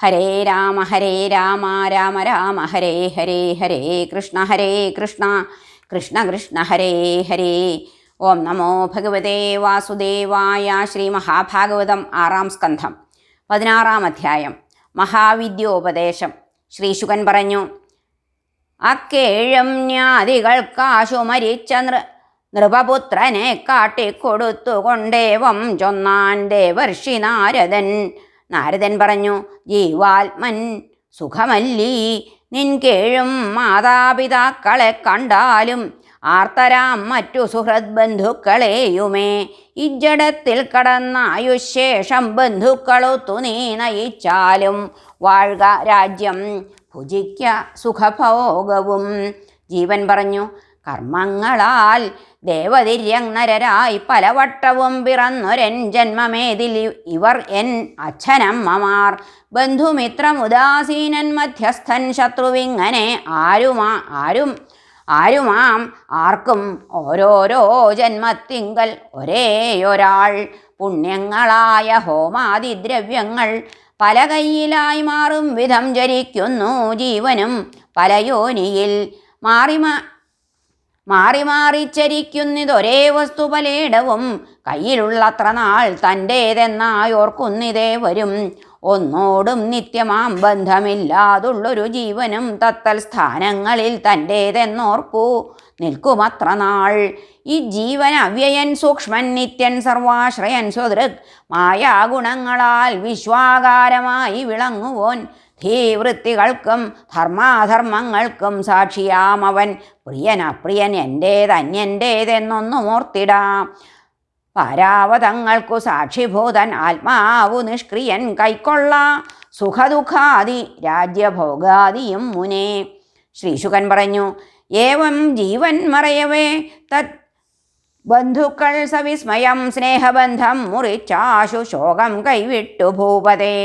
ഹരേ രാമ ഹരേ രാമ രാമ രാമ ഹരേ ഹരേ ഹരേ കൃഷ്ണ ഹരേ കൃഷ്ണ കൃഷ്ണ കൃഷ്ണ ഹരേ ഹരേ. ഓം നമോ ഭഗവതേ വാസുദേവായ ശ്രീ മഹാഭാഗവതം ആറാം സ്കന്ധം പതിനാറാം അധ്യായം മഹാവിദ്യോപദേശം. ശ്രീ ശുകൻ പറഞ്ഞു അക്കേഴും ജ്ഞാതികൾക്കാശു മരിച്ച നൃ നൃപപുത്രനെ കാട്ടിക്കൊടുത്തുകൊണ്ടേവം ചൊന്നാൻ ദേവർഷി നാരദൻ. നാരദൻ പറഞ്ഞു ജീവാത്മൻ സുഖമല്ലീ. നിൻ കേഴും മാതാപിതാക്കളെ കണ്ടാലും ആർത്തരാം മറ്റു സുഹൃത് ബന്ധുക്കളെയുമേ ഇജ്ജടത്തിൽ കടന്നായുശേഷം ബന്ധുക്കളൊത്തു നീ നയിച്ചാലും വാഴ്ക രാജ്യം ഭുജിക്ക സുഖഭോഗവും. ജീവൻ പറഞ്ഞു കർമ്മങ്ങളാൽ ദേവതിര്യങ്ങരായി പലവട്ടവും പിറന്നൊരൻ ജന്മമേതിൽ ഇവർ എൻ അച്ഛനമ്മമാർ. ബന്ധുമിത്രമുദാസീനൻ മധ്യസ്ഥൻ ശത്രുവിങ്ങനെ ആരുമാ ആരും ആരുമാം. ആർക്കും ഓരോരോ ജന്മത്തിങ്കൽ ഒരേയൊരാൾ. പുണ്യങ്ങളായ ഹോമാതിദ്രവ്യങ്ങൾ പല കൈയിലായി മാറും വിധം ജരിക്കുന്നു ജീവനും പല യോനിയിൽ മാറി മാറി ചരിക്കുന്നിതൊരേ വസ്തു പലയിടവും. കയ്യിലുള്ളത്ര നാൾ തന്റേതെന്നായോർക്കുന്നിതേ വരും. ഒന്നോടും നിത്യമാം ബന്ധമില്ലാതുള്ളൊരു ജീവനും തത്തൽ സ്ഥാനങ്ങളിൽ തന്റേതെന്നോർക്കൂ. നിൽക്കുമത്ര നാൾ. ഈ ജീവൻ അവ്യയൻ സൂക്ഷ്മൻ നിത്യൻ സർവാശ്രയൻ സ്വദൃക് മായാഗുണങ്ങളാൽ വിശ്വാകാരമായി വിളങ്ങുവോൻ. ധീവൃത്തികൾക്കും ധർമാധർമ്മങ്ങൾക്കും സാക്ഷിയാം അവൻ. പ്രിയൻ അപ്രിയൻ എന്റേത് അന്യന്റേതെന്നൊന്നും ഓർത്തിടാം. പരാവതങ്ങൾക്കു സാക്ഷിഭൂതൻ ആത്മാവു നിഷ്ക്രിയൻ കൈക്കൊള്ള. സുഖദുഃഖാദി രാജ്യഭോഗാദിയും മുനേ. ശ്രീശുഖൻ പറഞ്ഞു ഏവം ജീവൻ മറയവേ തത് ബന്ധുക്കൾ സവിസ്മയം സ്നേഹബന്ധം മുറിച്ചാശു ശോകം കൈവിട്ടു ഭൂപതേ.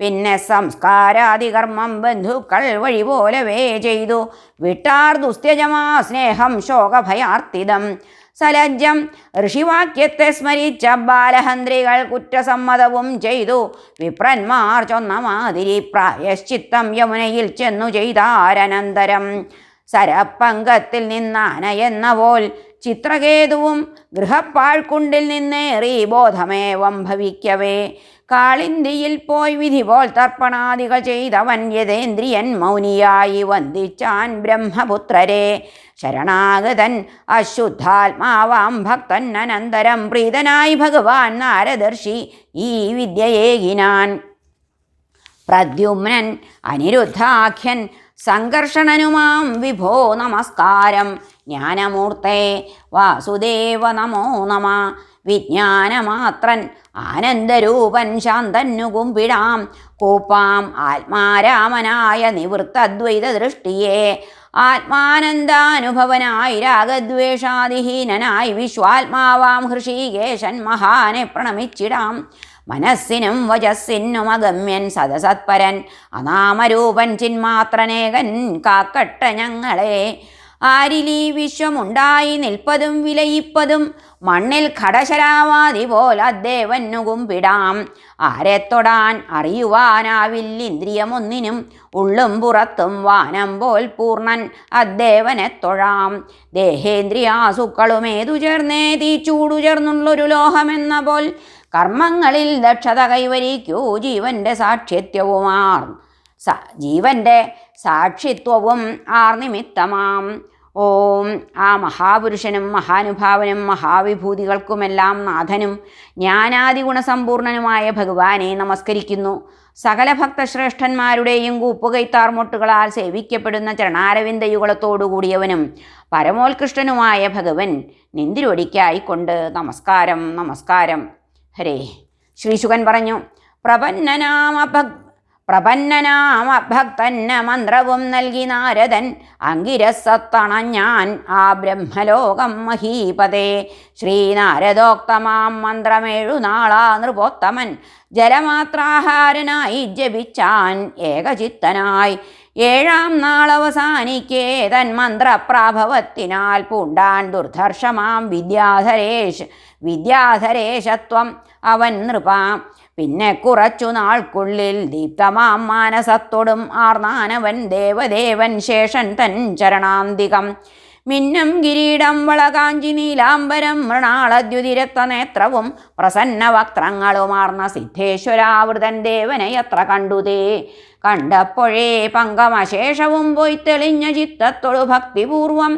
പിന്നെ സംസ്കാരാദികർമ്മം ബന്ധുക്കൾ വഴി പോലവേ ചെയ്തു. വിട്ടാർ ദുസ്ത്യജമാ സ്നേഹം ശോകഭയാർത്തിതം. സലജ്ജം ഋഷിവാക്യത്തെ സ്മരിച്ച ബാലഹന്ത്രികൾ കുറ്റസമ്മതവും ചെയ്തു. വിപ്രന്മാർ ചൊന്ന മാതിരി പ്രായശ്ചിത്തം യമുനയിൽ ചെന്നു ചെയ്താരനന്തരം. സരപ്പങ്കത്തിൽ നിന്നാനയെന്ന പോൽ ചിത്രകേതുവും ഗൃഹപ്പാഴ്ക്കുണ്ടിൽ നിന്നേറി ബോധമേവം ഭവിക്കവേ. കാളിന്തിയിൽ പോയി വിധി പോൽ തർപ്പണാദികൾ ചെയ്തവൻ യതേന്ദ്രിയൻ മൗനിയായി വന്ദിച്ചാൻ ബ്രഹ്മപുത്രരെ. ശരണാഗതൻ അശുദ്ധാത്മാവാം ഭക്തൻ അനന്തരം പ്രീതനായി ഭഗവാൻ നാരദർശി ഈ വിദ്യയേകിനാൻ. പ്രദ്യുമ്നൻ അനിരുദ്ധാഖ്യൻ സംഘർഷണനുമാം വിഭോ നമസ്കാരം. ജ്ഞാനമൂർത്തേ വാസുദേവ നമോ നമ. വിജ്ഞാനമാത്രൻ ആനന്ദരൂപൻ ശാന്തന്നു കുമ്പിടാം. കൂപ്പാം ആത്മാരാമനായ നിവൃത്തദ്വൈത ദൃഷ്ടിയെ ആത്മാനന്ദാനുഭവനായി രാഗദ്വേഷാദിഹീനനായി വിശ്വാത്മാവാം ഹൃഷീകേശൻ മഹാനെ പ്രണമിച്ചിടാം. മനസ്സിനും വജസ്സിനും അഗമ്യൻ സദസത്പരൻ. അനാമരൂപൻ ചിന്മാത്രനേകൻ കാക്കട്ട ഞങ്ങളെ. ആരിലീ വിശ്വമുണ്ടായി നിൽപ്പതും വിലയിപ്പതും മണ്ണിൽ ഘടശരാവാതി പോലെ അദ്ദേവന്നു കുമ്പിടാം ആരെ തൊടാൻ അറിയുവാനാവില്ലിന്ദ്രിയമൊന്നിനും ഉള്ളും പുറത്തും വാനം പോൽ പൂർണൻ അദ്ദേവനെ തൊഴാം. ദേഹേന്ദ്രിയാസുക്കളുമേതു ചേർന്നേ തീച്ചൂടു ചേർന്നുള്ളൊരു ലോഹമെന്ന പോൽ കർമ്മങ്ങളിൽ ദക്ഷത കൈവരിക്കൂ ജീവന്റെ സാക്ഷിത്വവുമാർ. സ ജീവന്റെ സാക്ഷിത്വവും ആർ നിമിത്തമാം. ഓം ആ മഹാപുരുഷനും മഹാനുഭാവനും മഹാവിഭൂതികൾക്കുമെല്ലാം നാഥനും ജ്ഞാനാദി ഗുണസമ്പൂർണനുമായ ഭഗവാനെ നമസ്കരിക്കുന്നു. സകല ഭക്തശ്രേഷ്ഠന്മാരുടെയും കൂപ്പുകൈത്താർമുട്ടുകളാൽ സേവിക്കപ്പെടുന്ന ചരണാരവിന്ദയുഗളത്തോടുകൂടിയവനും പരമോത്കൃഷ്ടനുമായ ഭഗവൻ നിന്തിരൊടിക്കായിക്കൊണ്ട് നമസ്കാരം നമസ്കാരം. ഹരേ. ശ്രീശുഖൻ പറഞ്ഞു പ്രപന്നനാമ ഭക് പ്രപന്നനാമ ഭക്തന്ന മന്ത്രവും നൽകി നാരദൻ അങ്കിരസത്തണഞ്ഞാൻ ആ ബ്രഹ്മലോകം മഹീപതേ. ശ്രീനാരദോക്തമാം മന്ത്രമേഴു നാളാ നൃപോത്തമൻ ജലമാത്രാഹാരനായി ജപിച്ചാൻ ഏകചിത്തനായി. ഏഴാം നാളവസാനിക്കേ തൻ മന്ത്രപ്രാഭവത്തിനാൽ പൂണ്ടാൻ ദുർധർഷമാം വിദ്യാധരേഷ് വിദ്യാധരേശത്വം അവൻ നൃപാം. പിന്നെ കുറച്ചു നാൾക്കുള്ളിൽ ദീപ്തമാം മാനസത്തോടും ആർന്നാനവൻ ദേവദേവൻ ശേഷൻ തൻ ചരണാന്തികം. മിന്നം കിരീടം വളകാഞ്ചി നീലാംബരം മൃണാളദ്യുതിരക്തനേത്രവും പ്രസന്ന വക്ത്രങ്ങളുമാർന്ന സിദ്ധേശ്വരാവൃതൻ ദേവനെ എത്ര കണ്ടുതേ കണ്ടപ്പോഴേ പങ്കമശേഷവും പോയി തെളിഞ്ഞ ചിത്തത്തൊഴു ഭക്തിപൂർവം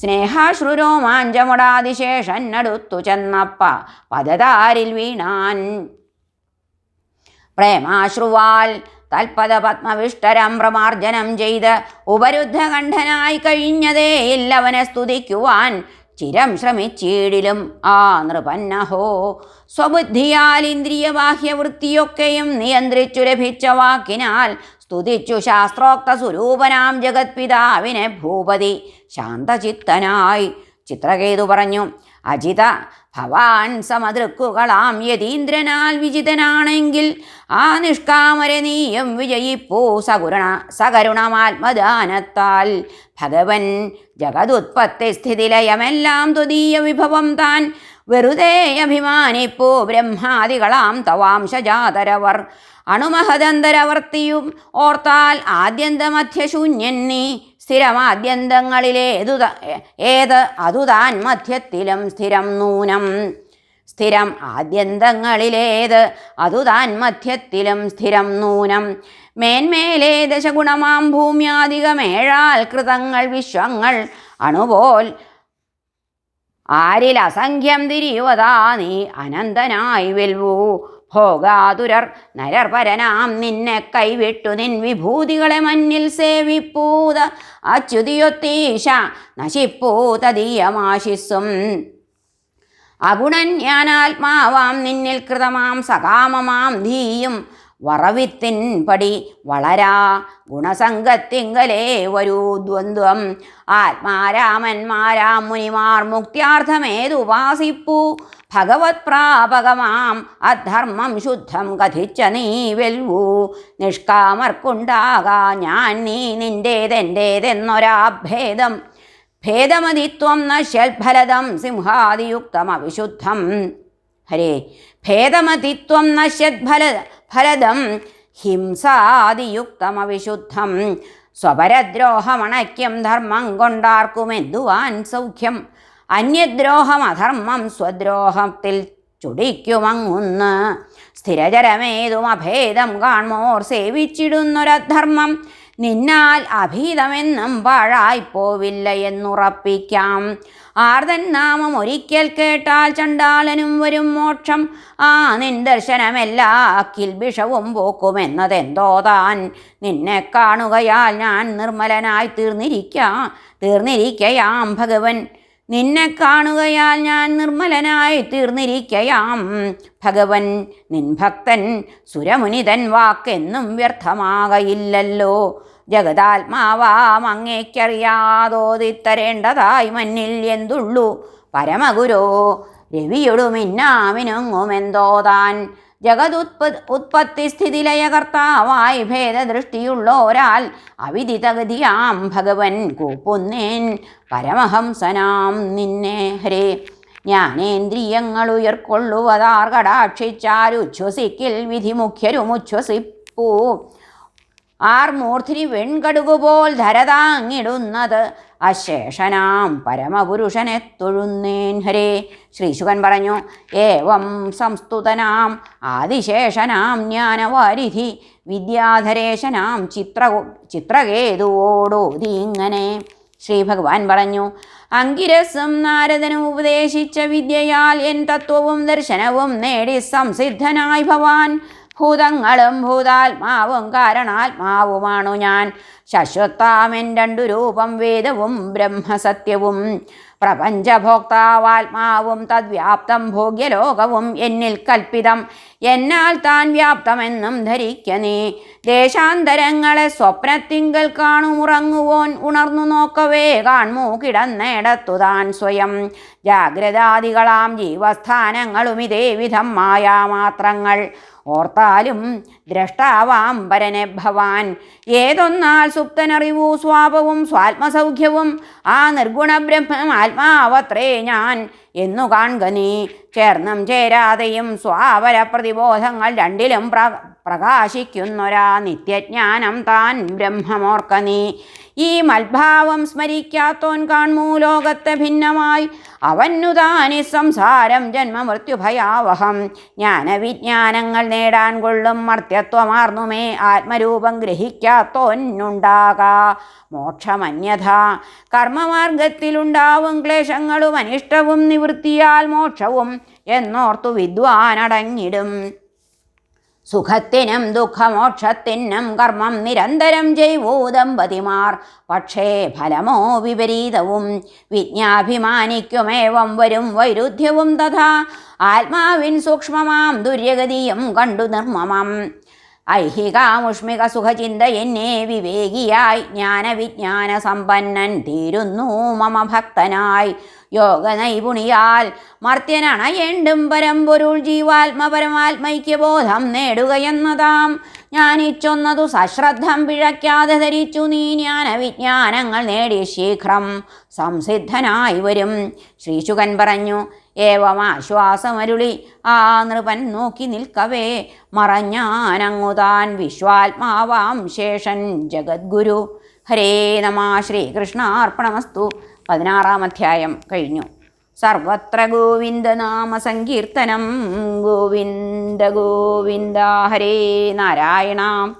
സ്നേഹാശ്രുരോമാഞ്ചമുടാതിശേഷന്നടുത്തു ചെന്നപ്പ പദതാരിൽ വീണാൻ. പ്രേമാശ്രുവാൽ തൽപദ പത്മവിഷ്ടരം പ്രമാർജനം ചെയ്ത് ഉപരുദ്ധകണ്ഠനായി കഴിഞ്ഞതേ ഇല്ലവനെ സ്തുതിക്കുവാൻ ചിരം ശ്രമിച്ചീടിലും ആ നൃപന്നഹോ. സ്വബുദ്ധിയാൽ ഇന്ദ്രിയബാഹ്യവൃത്തിയൊക്കെയും നിയന്ത്രിച്ചു ലഭിച്ച വാക്കിനാൽ സ്തുതിച്ചു ശാസ്ത്രോക്ത സ്വരൂപനാം ജഗത്പിതാവിനെ ഭൂപതി ശാന്തചിത്തനായി. ചിത്രകേതു പറഞ്ഞു അജിത ഭവാൻ സമതൃക്കുകളാം യതീന്ദ്രനാൽ വിജിതനാണെങ്കിൽ ആ നിഷ്കാമരെ നീയും വിജയിപ്പൂ. സകുരുണ സകരുണമാത്മദാനത്താൽ ഭഗവൻ ജഗതുത്പത്തി സ്ഥിതിലയമെല്ലാം തുതീയ വിഭവം താൻ വെറുതെ അഭിമാനിപ്പോ ബ്രഹ്മാദികളാം തവാംശജാതരവർ അണുമഹദന്തരവർത്തിയും ഓർത്താൽ ആദ്യന്തമധ്യശൂന്യൻ നീ. സ്ഥിരമാദ്യന്തങ്ങളിലേതു ഏത്? അതുതാൻ മധ്യത്തിലും സ്ഥിരം നൂനം. സ്ഥിരം ആദ്യന്തങ്ങളിലേത്? അതുതാൻ മധ്യത്തിലും സ്ഥിരം നൂനം. മേന്മേലെ ദശഗുണമാം ഭൂമ്യാധികമേഴാൽ കൃതങ്ങൾ വിശ്വങ്ങൾ. അണുപോൽ ആരിൽ അസംഖ്യം തിരിയുവതാ നീ? അനന്തനായി വെൽവൂ. ഭോഗാതുരർ നരർ പരനാം നിന്നെ കൈവിട്ടു. നിൻ വിഭൂതികളെ മഞ്ഞിൽ സേവിപ്പൂത. അച്യുതിയൊത്തീശ നശിപ്പൂതീയമാശിസ്സും അഗുണൻ ഞാനാത്മാവാം നിന്നിൽ കൃതമാം സകാമമാം ധീയും. വറവിത്തിൻ പടി വളരാ ഗുണസംഗത്തിങ്കലേ വരൂ ദ്വന്ദ്വം. ആത്മാരാമന്മാരാം മുനിമാർ മുക്തിയാർത്ഥമേതുപാസിപ്പൂ ഭഗവത് പ്രാപകമാം അധർമ്മം ശുദ്ധം കഥിച്ച നീ വെൽവൂ. നിഷ്കാമർക്കുണ്ടാകാ ഞാൻ നീ നിന്റേതെന്റേതെന്നൊരാഭേദം ഭേദമതിത്വം നശ്യൽഫലദം സിംഹാദിയുക്തമവിശുദ്ധം. ഹരേ ഭേദമതിത്വം നശ്യദ്ഫല ഫലദം ഹിംസാദിയുക്തമവിശുദ്ധം. സ്വപരദ്രോഹമണയ്ക്കും ധർമ്മം കൊണ്ടാർക്കുമെന്തുവാൻ സൗഖ്യം. അന്യദ്രോഹം അധർമ്മം സ്വദ്രോഹത്തിൽ ചുടിക്കുമങ്ങുന്ന്. സ്ഥിരചരമേതും അഭേദം കാൺമോർ സേവിച്ചിടുന്നൊരധർമ്മം. നിന്നാൽ അഭീതമെന്നും പാഴായിപ്പോവില്ല എന്നുറപ്പിക്കാം. ആർതൻ നാമം ഒരിക്കൽ കേട്ടാൽ ചണ്ടാലനും വരും മോക്ഷം. ആ നിൻ ദർശനമെല്ലാ കിൽബിഷവും പോക്കുമെന്നതെന്തോ താൻ നിന്നെ കാണുകയാൽ ഞാൻ നിർമ്മലനായി തീർന്നിരിക്കാം തീർന്നിരിക്കയാം ഭഗവൻ. നിന്നെ കാണുകയാൽ ഞാൻ നിർമ്മലനായി തീർന്നിരിക്കയാം. ഭഗവൻ നിൻ ഭക്തൻ സുരമുനിതൻ വാക്കെന്നും വ്യർത്ഥമാകയില്ലല്ലോ. ജഗതാത്മാവാം അങ്ങേക്കറിയാതോതിത്തരേണ്ടതായി മന്നിൽ എന്തുള്ളൂ? പരമഗുരോ രവിയൊടുമിന്നാമിനുങ്ങുമെന്തോ താൻ? ജഗതുത്പ ഉത്പത്തി സ്ഥിതിലയകർത്താവായി ഭേദദൃഷ്ടിയുള്ളോരാൽ അവിദിതഗതിയാം ഭഗവൻ കൂപ്പുന്നേൻ പരമഹംസനാം നിന്നെ ഹരേ. ജ്ഞാനേന്ദ്രിയങ്ങൾ ഉയർക്കൊള്ളുവതാർ കടാക്ഷിച്ചാലുച്ഛ്വസിക്കിൽ വിധിമുഖ്യരുമുച്ഛ്വസിപ്പൂ ആർ മൂർധിനി വെൺകടുകുപോൽ ധരതാങ്ങിടുന്നത് അശേഷനാം പരമപുരുഷനെ തൊഴുന്നേൻ. ഹരേ. ശ്രീശുഖൻ പറഞ്ഞു ഏവം സംസ്തുതനാം ആദിശേഷനാം ജ്ഞാനവാരിധി വിദ്യാധരേശനാം ചിത്ര ചിത്രകേതുവോടോതി ഇങ്ങനെ ശ്രീ ഭഗവാൻ പറഞ്ഞു അങ്കിരസം നാരദനും ഉപദേശിച്ച വിദ്യയാൽ എൻ തത്വവും ദർശനവും നേടി സംസിദ്ധനായി ഭവാൻ ഭൂതങ്ങളും ഭൂതാത്മാവും കാരണാത്മാവുമാണു ഞാൻ. ശശ്വത്താമെൻ രണ്ടു രൂപം വേദവും ബ്രഹ്മസത്യവും. പ്രപഞ്ചഭോക്താവാത്മാവും തദ്വ്യാപ്തം ഭോഗ്യലോകവും എന്നിൽ കൽപ്പിതം. എന്നാൽ താൻ വ്യാപ്തമെന്നും ധരിക്ക നീ ദേശാന്തരങ്ങളെ സ്വപ്നത്തിങ്കൽ കാണുമുറങ്ങുവോൻ ഉണർന്നു നോക്കവേ കാൺമൂ കിടന്നേടത്തു താൻ സ്വയം. ജാഗ്രതാദികളാം ജീവസ്ഥാനങ്ങളും ഇതേ വിധം മായാമാത്രങ്ങൾ. ഓർത്താലും ദ്രഷ്ടാവാം പരനെ ഭവാൻ. ഏതൊന്നാൽ സുപ്തനറിവു സ്വാപവും സ്വാത്മസൗഖ്യവും ആ നിർഗുണ ബ്രഹ്മം ആത്മാവത്രേ ഞാൻ എന്നു കാൺക നീ. ചേർന്നും ചേരാതെയും സ്വാവര പ്രതിബോധങ്ങൾ രണ്ടിലും പ്ര പ്രകാശിക്കുന്നൊരാ നിത്യജ്ഞാനം താൻ ബ്രഹ്മമോർക്ക നീ. ഈ മത്ഭാവം സ്മരിക്കാത്തോൻ കാൺമൂ ലോകത്തെ ഭിന്നമായി? അവന്നു താനി സംസാരം ജന്മമൃത്യുഭയാവഹം. ജ്ഞാനവിജ്ഞാനങ്ങൾ നേടാൻ കൊള്ളും മർത്യത്വമാർന്നുമേ. ആത്മരൂപം ഗ്രഹിക്കാത്തോന്നുണ്ടാകാ മോക്ഷമന്യഥ. കർമ്മമാർഗത്തിലുണ്ടാവും ക്ലേശങ്ങളും അനിഷ്ടവും നിവൃത്തിയാൽ മോക്ഷവും എന്നോർത്തു വിദ്വാനടങ്ങിടും. സുഖത്തിനും ദുഃഖമോക്ഷത്തിനും കർമ്മം നിരന്തരം ചെയ്വൂ ദമ്പതിമാർ. പക്ഷേ ഫലമോ വിപരീതവും വിജ്ഞാഭിമാനിക്കുമേവം വരും വൈരുദ്ധ്യവും തഥാ. ആത്മാവിൻ സൂക്ഷ്മമാം ദുര്യഗതിയും കണ്ടു നിർമ്മമം. ഐഹികാമുഷ്മിക സുഖചിന്ത എന്നെ വിവേകിയായി ജ്ഞാനവിജ്ഞാന സമ്പന്നൻ തീരുന്നു മമ ഭക്തനായി. യോഗ നൈപുണിയാൽ മർത്യനണയേണ്ടും പരമ്പൊരുൾ ജീവാത്മപരമാത്മൈക്യബോധം നേടുകയെന്നതാം. ഞാനിച്ചൊന്നതു സശ്രദ്ധം പിഴയ്ക്കാതെ ധരിച്ചു നീ ജ്ഞാനവിജ്ഞാനങ്ങൾ നേടി ശീഘ്രം സംസിദ്ധനായി വരും. ശ്രീശുകൻ പറഞ്ഞു ഏവമാശ്വാസമരുളി. ആ നൃപൻ നോക്കി നിൽക്കവേ. മറഞ്ഞാനങ്ങുതാൻ വിശ്വാത്മാവാം ശേഷൻ ജഗദ്ഗുരു. ഹരേ നമ ശ്രീകൃഷ്ണാർപ്പണമസ്തു. പതിനാറാം അധ്യായം കഴിഞ്ഞു. സർവത്ര ഗോവിന്ദനാമ സങ്കീർത്തനം. ഗോവിന്ദ ഗോവിന്ദ ഹരേ നാരായണ.